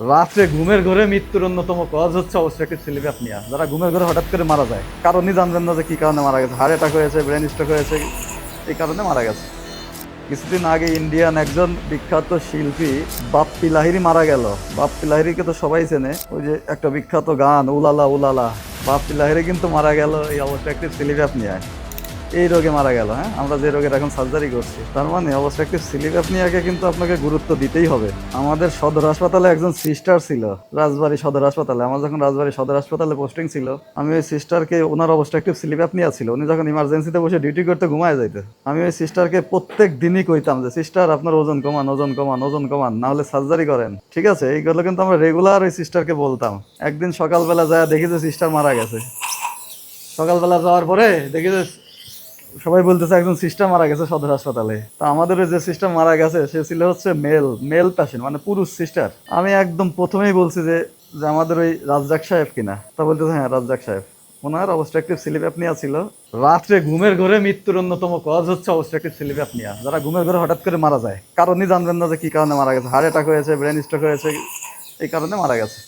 রাত্রে ঘুমের ঘরে মৃত্যুর অন্যতম কজ হচ্ছে অবস্ট্রাকটিভ স্লিপ অ্যাপনিয়া যারা ঘুমের ঘরে হঠাৎ করে মারা যায় কারণই জানবেন না যে কি কারণে মারা গেছে। হার্ট অ্যাটাক হয়েছে, ব্রেন স্ট্রোক হয়েছে, এই কারণে মারা গেছে। কিছুদিন আগে ইন্ডিয়ান একজন বিখ্যাত শিল্পী বাপ্পি লাহিরি মারা গেল। বাপ্পি লাহিরিকে তো সবাই চেনে। ওই যে একটা বিখ্যাত গান, উলালা উলালা। বাপ্পি লাহিরি কিন্তু মারা গেল এই অবস্ট্রাকটিভ স্লিপ অ্যাপনিয়ায় এই রোগে মারা গেল হ্যাঁ? আমরা যে রোগের এখন সার্জারি করছি, তার মানে অবস্ট্রাকটিভ স্লিপ অ্যাপনিয়াকে কিন্তু আপনাকে গুরুত্ব দিতেই হবে। আমাদের সদর হাসপাতালে একজন সিস্টার ছিল, রাজবাড়ী সদর হাসপাতালে। আমার যখন রাজবাড়ি সদর হাসপাতালে পোস্টিং ছিল, আমি ওই সিস্টারকে ওনার অবস্ট্রাকটিভ স্লিপ অ্যাপনিয়া ছিল। উনি যখন ইমার্জেন্সিতে বসে ডিউটি করতে ঘুমায় যাইতে, আমি ওই সিস্টারকে প্রত্যেক দিনই কইতাম যে সিস্টার আপনার ওজন কমান ওজন কমান ওজন কমান, না হলে সার্জারি করেন। ঠিক আছে? এইগুলো কিন্তু আমরা রেগুলার ওই সিস্টারকে বলতাম। একদিন সকালবেলা যায় দেখি যে সিস্টার মারা গেছে। সকালবেলা যাওয়ার পরে দেখি যে সবাই বলতেছে একজন সিস্টার মারা গেছে সদর হাসপাতালে। তা আমাদের যে সিস্টার মারা গেছে, সে ছিল হচ্ছে মেল মেল পেশেন্ট মানে পুরুষ সিস্টার। আমি একদম প্রথমেই বলছি যে যে আমাদের ওই রাজ্জাক সাহেব কিনা। তা বলতেছে হ্যাঁ রাজ্জাক সাহেব। ওনার অবস্ট্রাকটিভ অ্যাপনিয়া ছিল। রাত্রে ঘুমের ঘরে মৃত্যুর অন্যতম কজ হচ্ছে অবস্ট্রাকটিভ অ্যাপনিয়া যারা ঘুমের ঘরে হঠাৎ করে মারা যায় কারণই জানবেন না যে কি কারণে মারা গেছে। হার্ট অ্যাটাক হয়েছে ব্রেন স্ট্রোক হয়েছে, এই কারণে মারা গেছে।